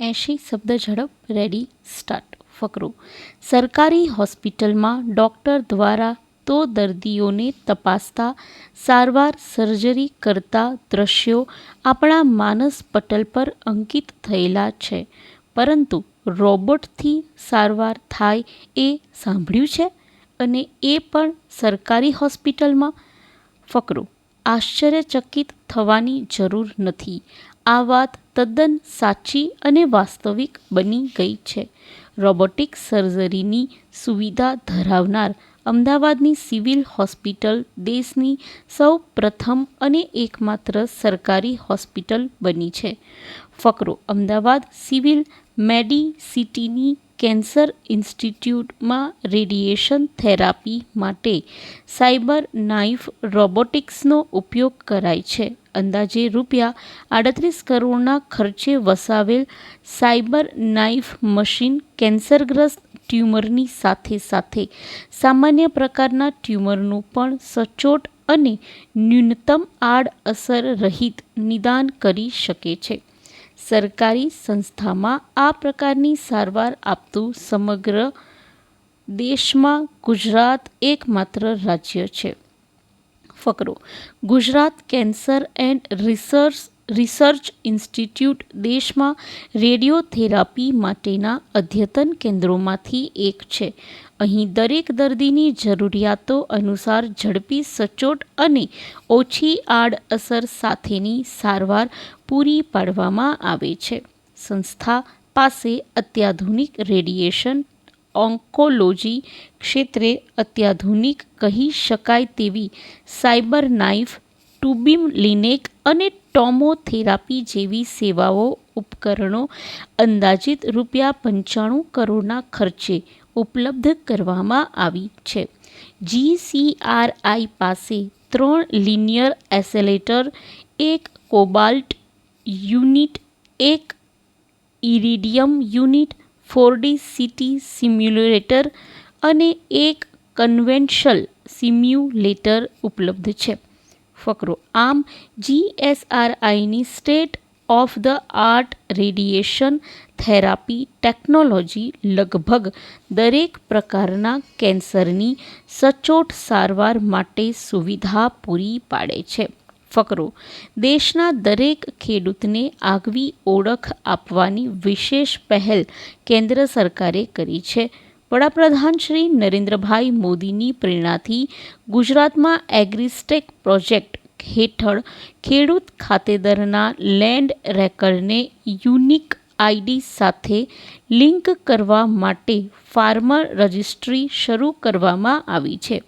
એંશી શબ્દ ઝડપ રેડી સ્ટાર્ટ ફકરો. સરકારી હોસ્પિટલમાં ડૉક્ટર દ્વારા તો દર્દીઓને તપાસતા, સારવાર, સર્જરી કરતા દ્રશ્યો આપણા માનસ પટલ પર અંકિત થયેલા છે. પરંતુ રોબોટથી સારવાર થાય એ સાંભળ્યું છે? અને એ પણ સરકારી હોસ્પિટલમાં? ફકરો. આશ્ચર્યચકિત થવાની જરૂર નથી. આ વાત તદ્દન સાચી અને વાસ્તવિક બની ગઈ છે. રોબોટિક સર્જરીની સુવિધા ધરાવનાર અમદાવાદની સિવિલ હોસ્પિટલ દેશની સૌ પ્રથમ અને એકમાત્ર સરકારી હોસ્પિટલ બની છે. ફકરો અમદાવાદ સિવિલ મેડિસિટીની કેન્સર ઇન્સ્ટિટ્યૂટમાં રેડિયેશન થેરાપી માટે સાયબર નાઇફ રોબોટિક્સનો ઉપયોગ કરાય છે. અંદાજે રૂપિયા આડત્રીસ કરોડના ખર્ચે વસાવેલ સાયબર નાઇફ મશીન કેન્સરગ્રસ્ત ટ્યુમરની સાથે સાથે સામાન્ય પ્રકારના ટ્યુમરનું પણ સચોટ અને ન્યૂનતમ આડઅસર રહિત નિદાન કરી શકે છે. સરકારી સંસ્થામાં આ પ્રકારની સારવાર આપતું સમગ્ર દેશમાં ગુજરાત એકમાત્ર રાજ્ય છે. ફકરો. Gujarat cancer and research research institute દેશમાં રેડિયોથેરાપી માટેના અદ્યતન કેન્દ્રોમાંથી એક છે. અહીં દરેક દર્દીની જરૂરિયાતો અનુસાર ઝડપી, સચોટ અને ઓછી આડઅસર સાથેની સારવાર પૂરી પાડવામાં આવે છે. સંસ્થા પાસે અત્યાધુનિક રેડિયેશન ઓન્કોલોજી ક્ષેત્રે અત્યાધુનિક કહી શકાય તેવી સાયબર નાઇફ ટુબીમ લિનેક અને ટોમોથેરાપી જેવી સેવાઓ, ઉપકરણો અંદાજિત રૂપિયા પંચાણું કરોડના ખર્ચે ઉપલબ્ધ કરવામાં આવી છે. જીસીઆરઆઈ પાસે ત્રણ લિનિયર એસેલેટર, એક કોબાલ્ટ યુનિટ, એક iridium unit four D CT simulator અને એક કન્વેન્શલ સિમ્યુલેટર ઉપલબ્ધ છે. ફકરો, આમ જીએસઆરઆઈની state of the art radiation therapy technology લગભગ દરેક પ્રકારના કેન્સરની સચોટ સારવાર માટે સુવિધા પૂરી પાડે છે. ફકરો. દેશના દરેક ખેડૂતને આગવી ઓળખ આપવાની વિશેષ પહેલ કેન્દ્ર સરકારે કરી છે. વડાપ્રધાન શ્રી નરેન્દ્રભાઈ મોદીની પ્રેરણાથી ગુજરાતમાં એગ્રીસ્ટેક પ્રોજેક્ટ હેઠળ ખેડૂત ખાતેદારના લેન્ડ રેકર્ડને યુનિક આઈડી સાથે લિંક કરવા માટે ફાર્મર રજિસ્ટ્રી શરૂ કરવામાં આવી છે.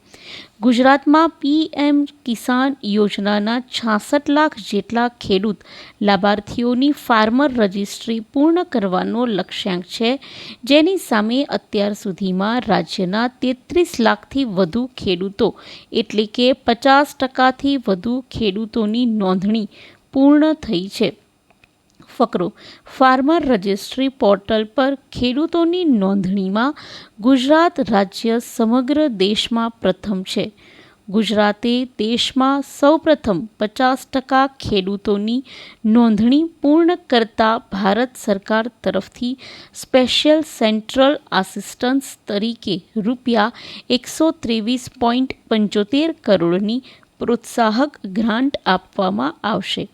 ગુજરાતમાં પીએમ કિસાન યોજનાના છાસઠ લાખ જેટલા ખેડૂત લાભાર્થીઓની ફાર્મર રજિસ્ટ્રી પૂર્ણ કરવાનો લક્ષ્યાંક છે. જેની સામે અત્યાર સુધીમાં રાજ્યના તેત્રીસ લાખથી વધુ ખેડૂતો એટલે કે પચાસ ટકાથી વધુ ખેડૂતોની નોંધણી પૂર્ણ થઈ છે. ફકરો. ફાર્મર રજિસ્ટ્રી પોર્ટલ પર ખેડૂતોની નોંધણીમાં ગુજરાત રાજ્ય સમગ્ર દેશમાં પ્રથમ છે. ગુજરાતે દેશમાં સૌપ્રથમ પચાસ ટકા ખેડૂતોની નોંધણી પૂર્ણ કરતા ભારત સરકાર તરફથી સ્પેશિયલ સેન્ટ્રલ આસિસ્ટન્સ તરીકે રૂપિયા એકસો ત્રેવીસ પોઈન્ટ પંચોતેર કરોડની પ્રોત્સાહક ગ્રાન્ટ આપવામાં આવશે.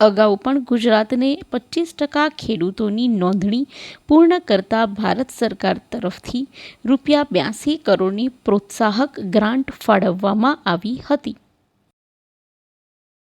અગાઉ પણ ગુજરાતને પચીસ ટકા ખેડૂતોની નોંધણી પૂર્ણ કરતા ભારત સરકાર તરફથી રૂપિયા બ્યાસી કરોડની પ્રોત્સાહક ગ્રાન્ટ ફાળવવામાં આવી હતી.